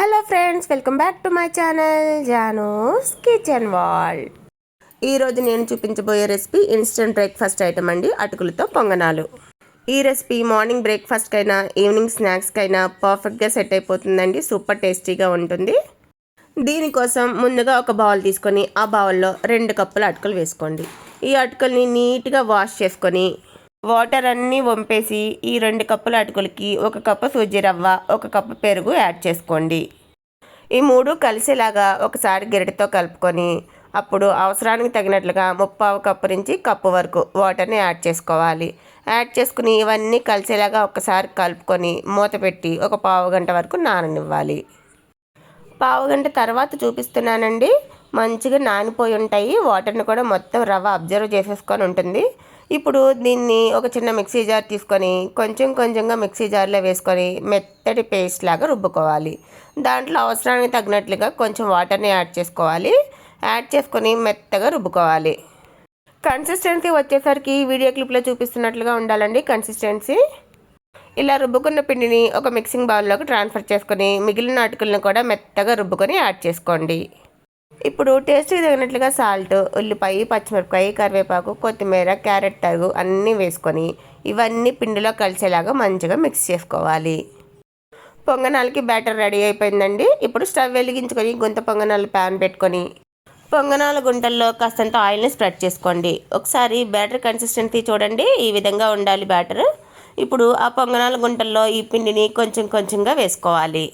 Hello friends welcome back to my channel Janu's kitchen wall. ఈరోజు నేను చూపించబోయే recipe instant breakfast item అండి అటుకులతో పొంగనాలు. ఈ రెసిపీ మార్నింగ్ బ్రేక్ఫాస్ట్కైనా ఈవినింగ్ స్నాక్స్కైనా పర్ఫెక్ట్గా సెట్ అయిపోతుందండి సూపర్ టేస్టీగా ఉంటుంది. దీనికోసం ముందుగా ఒక బౌల్ తీసుకొని ఆ బౌల్లో రెండు కప్పుల అటుకులు వేసుకోండి. ఈ అటుకుల్ని నీట్గా వాష్ చేసుకొని వాటర్ అన్నీ వంపేసి ఈ రెండు కప్పుల అటుకులకి ఒక కప్పు సూజీ రవ్వ ఒక కప్పు పెరుగు యాడ్ చేసుకోండి. ఈ మూడు కలిసేలాగా ఒకసారి గిరటితో కలుపుకొని అప్పుడు అవసరానికి తగినట్లుగా ముప్పావు కప్పు నుంచి కప్పు వరకు వాటర్ని యాడ్ చేసుకోవాలి. యాడ్ చేసుకుని ఇవన్నీ కలిసేలాగా ఒకసారి కలుపుకొని మూత పెట్టి ఒక పావు గంట వరకు నాననివ్వాలి. పావు గంట తర్వాత చూపిస్తున్నానండి. మంచిగా నానిపోయి ఉంటాయి. వాటర్ని కూడా మొత్తం రవ్వ అబ్జర్వ్ చేసేసుకొని ఉంటుంది. ఇప్పుడు దీన్ని ఒక చిన్న మిక్సీ జార్ తీసుకొని కొంచెం కొంచెంగా మిక్సీ జార్లో వేసుకొని మెత్తటి పేస్ట్ లాగా రుబ్బుకోవాలి. దాంట్లో అవసరానికి తగినట్లుగా కొంచెం వాటర్ని యాడ్ చేసుకోవాలి. యాడ్ చేసుకొని మెత్తగా రుబ్బుకోవాలి. కన్సిస్టెన్సీ వచ్చేసరికి వీడియో క్లిప్లో చూపిస్తున్నట్లుగా ఉండాలండి కన్సిస్టెన్సీ. ఇలా రుబ్బుకున్న పిండిని ఒక మిక్సింగ్ బౌల్లోకి ట్రాన్స్ఫర్ చేసుకొని మిగిలిన అటుకులను కూడా మెత్తగా రుబ్బుకొని యాడ్ చేసుకోండి. ఇప్పుడు టేస్ట్కి తగినట్లుగా సాల్ట్ ఉల్లిపాయ పచ్చిమిరపకాయ కరివేపాకు కొత్తిమీర క్యారెట్ తరుగు అన్నీ వేసుకొని ఇవన్నీ పిండిలో కలిసేలాగా మంచిగా మిక్స్ చేసుకోవాలి. పొంగనాలకి బ్యాటర్ రెడీ అయిపోయిందండి. ఇప్పుడు స్టవ్ వెలిగించుకొని గుంత పొంగనాలు ప్యాన్ పెట్టుకొని పొంగనాల గుంటల్లో కాస్తంత ఆయిల్ని స్ప్రెడ్ చేసుకోండి. ఒకసారి బ్యాటర్ కన్సిస్టెన్సీ చూడండి. ఈ విధంగా ఉండాలి బ్యాటర్. ఇప్పుడు ఆ పొంగనాల గుంటల్లో ఈ పిండిని కొంచెం కొంచెంగా వేసుకోవాలి.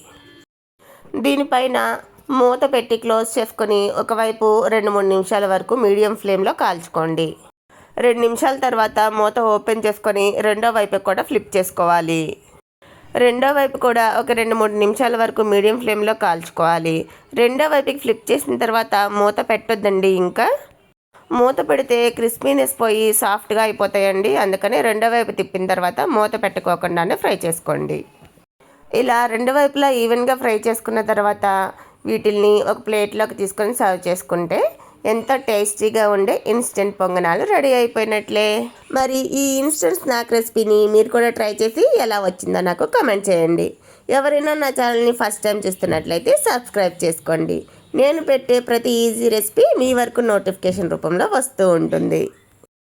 దీనిపైన మూత పెట్టి క్లోజ్ చేసుకొని ఒకవైపు రెండు మూడు నిమిషాల వరకు మీడియం ఫ్లేమ్లో కాల్చుకోండి. రెండు నిమిషాల తర్వాత మూత ఓపెన్ చేసుకొని రెండో వైపు కూడా ఫ్లిప్ చేసుకోవాలి. రెండో వైపు కూడా ఒక రెండు మూడు నిమిషాల వరకు మీడియం ఫ్లేమ్లో కాల్చుకోవాలి. రెండో వైపుకి ఫ్లిప్ చేసిన తర్వాత మూత పెట్టొద్దండి ఇంకా. మూత పెడితే క్రిస్పీనెస్ పోయి సాఫ్ట్గా అయిపోతాయండి. అందుకని రెండో వైపు తిప్పిన తర్వాత మూత పెట్టుకోకుండానే ఫ్రై చేసుకోండి. ఇలా రెండు వైపులా ఈవెన్గా ఫ్రై చేసుకున్న తర్వాత వీటిల్ని ఒక ప్లేట్లోకి తీసుకొని సర్వ్ చేసుకుంటే ఎంతో టేస్టీగా ఉండే ఇన్స్టెంట్ పొంగనాలు రెడీ అయిపోయినట్లే. మరి ఈ ఇన్స్టెంట్ స్నాక్ రెసిపీని మీరు కూడా ట్రై చేసి ఎలా వచ్చిందో నాకు కమెంట్ చేయండి. ఎవరైనా నా ఛానల్ని ఫస్ట్ టైం చూస్తున్నట్లయితే సబ్స్క్రైబ్ చేసుకోండి. నేను పెట్టే ప్రతి ఈజీ రెసిపీ మీ వరకు నోటిఫికేషన్ రూపంలో వస్తూ ఉంటుంది.